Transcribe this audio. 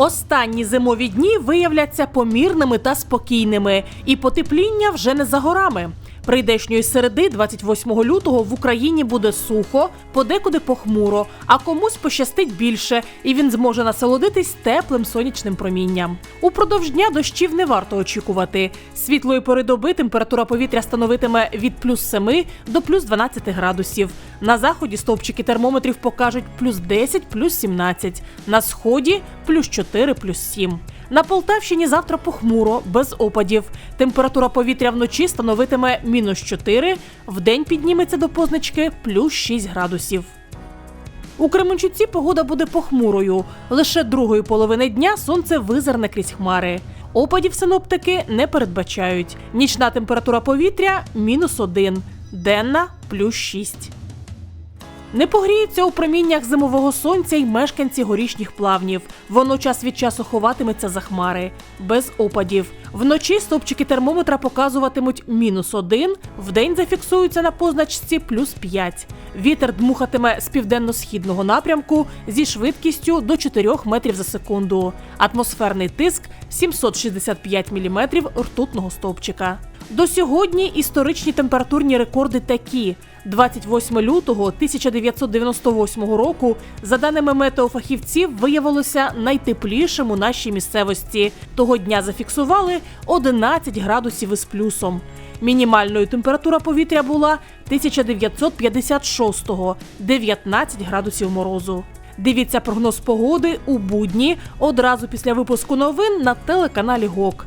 Останні зимові дні виявляться помірними та спокійними, і потепління вже не за горами. Прийдешньої середи, 28 лютого, в Україні буде сухо, подекуди похмуро, а комусь пощастить більше, і він зможе насолодитись теплим сонячним промінням. Упродовж дня дощів не варто очікувати. Світлої пори доби температура повітря становитиме від плюс 7 до плюс 12 градусів. На заході стовпчики термометрів покажуть плюс 10, плюс 17, на сході плюс 4, плюс 7. На Полтавщині завтра похмуро, без опадів. Температура повітря вночі становитиме мінус 4, вдень підніметься до позначки плюс 6 градусів. У Кременчуці погода буде похмурою. Лише другої половини дня сонце визирне крізь хмари. Опадів синоптики не передбачають. Нічна температура повітря мінус 1, денна плюс 6. Не погріються у проміннях зимового сонця й мешканці горішніх плавнів. Воно час від часу ховатиметься за хмари, без опадів. Вночі стопчики термометра показуватимуть мінус один, вдень зафіксуються на позначці плюс 5. Вітер дмухатиме з південно-східного напрямку зі швидкістю до 4 метрів за секунду. Атмосферний тиск 765 міліметрів ртутного стовпчика. До сьогодні історичні температурні рекорди такі: 28 лютого 1998 року, за даними метеофахівців, виявилося найтеплішим у нашій місцевості. Того дня зафіксували 11 градусів із плюсом. Мінімальною температура повітря була 1956-го – 19 градусів морозу. Дивіться прогноз погоди у будні одразу після випуску новин на телеканалі ГОК.